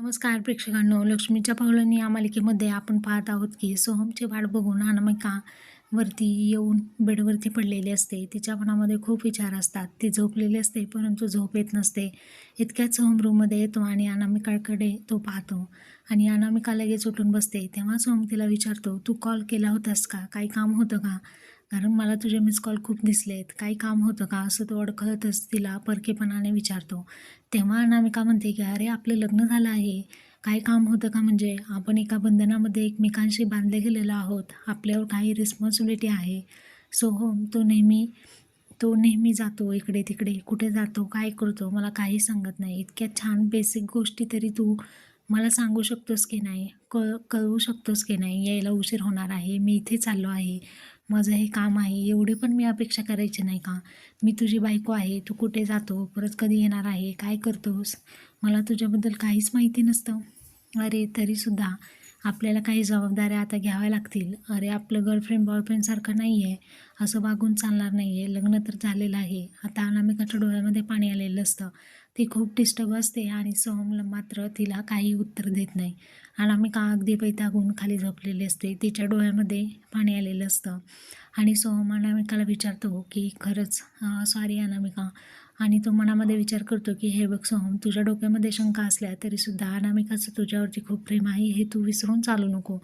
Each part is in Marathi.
नमस्कार प्रेक्षकांनो लक्ष्मीच्या पावलांनी या मालिकेमध्ये आपण पाहत आहोत की सोहमची वाट बघून अनामिका वरती येऊन बेडवरती पडलेली असते. तिच्या मनामध्ये खूप विचार असतात. ती झोपलेली असते परंतु झोप येत नसते. इतक्याच सोहम रूममध्ये येतो आणि अनामिकाकडे तो पाहतो आणि अनामिका लगेच उठून बसते. तेव्हा सोहम तिला विचारतो तू कॉल केला होतास का? काही काम होतं का? कारण मला तुझे मिस कॉल खूप दिसले आहेत. काही काम होतं का? असं तो अडखळतच तिला परकेपणाने विचारतो. तेव्हा अनामिका म्हणते की अरे आपलं लग्न झालं आहे. काय काम होतं का म्हणजे? आपण एका बंधनामध्ये एकमेकांशी बांधले गेलेलो आहोत. आपल्यावर काही रिस्पॉन्सिबिलिटी आहे. सो हो तो नेहमी तो नेहमी जातो इकडे तिकडे कुठे जातो? काय करतो? मला काही सांगत नाही. इतक्या छान बेसिक गोष्टी तरी तू मला सांगू शकतोस की नाही? कळ कळवू शकतोस की नाही? यायला उशीर होणार आहे. मी इथे चाललो आहे. माझं हे काम आहे. एवढी पण मी अपेक्षा करायची नाही का? मी तुझी बायको आहे. तू कुठे जातो? परत कधी येणार आहे? काय करतोस? मला तुझ्याबद्दल काहीच माहिती नसतं. अरे तरीसुद्धा आपल्याला काही जबाबदाऱ्या आता घ्याव्या लागतील. अरे आपलं गर्लफ्रेंड बॉयफ्रेंडसारखं नाही आहे असं वागून चालणार नाही आहे लग्न तर झालेलं आहे. आता अनामिकाच्या डोळ्यामध्ये पाणी आलेलं असतं. ती खूप डिस्टर्ब असते आणि सोहमला मात्र तिला काही उत्तर देत नाही. अनामिका अगदी पैतागून खाली झोपलेली असते? तिच्या डोळ्यामध्ये पाणी आलेलं असतं. आणि सोहम अनामिकाला विचारतो की खरंच सॉरी अनामिका. आणि तो मनामध्ये विचार करतो की हे बघ सोहम तुझ्या डोक्यामध्ये शंका असल्या तरीसुद्धा अनामिकाचं तुझ्यावरती खूप प्रेम आहे हे तू विसरून चालू नको.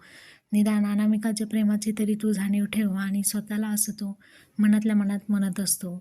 निदान अनामिकाच्या प्रेमाची तरी तू जाणीव ठेव आणि स्वतःला असं तो मनातल्या मनात म्हणत असतो.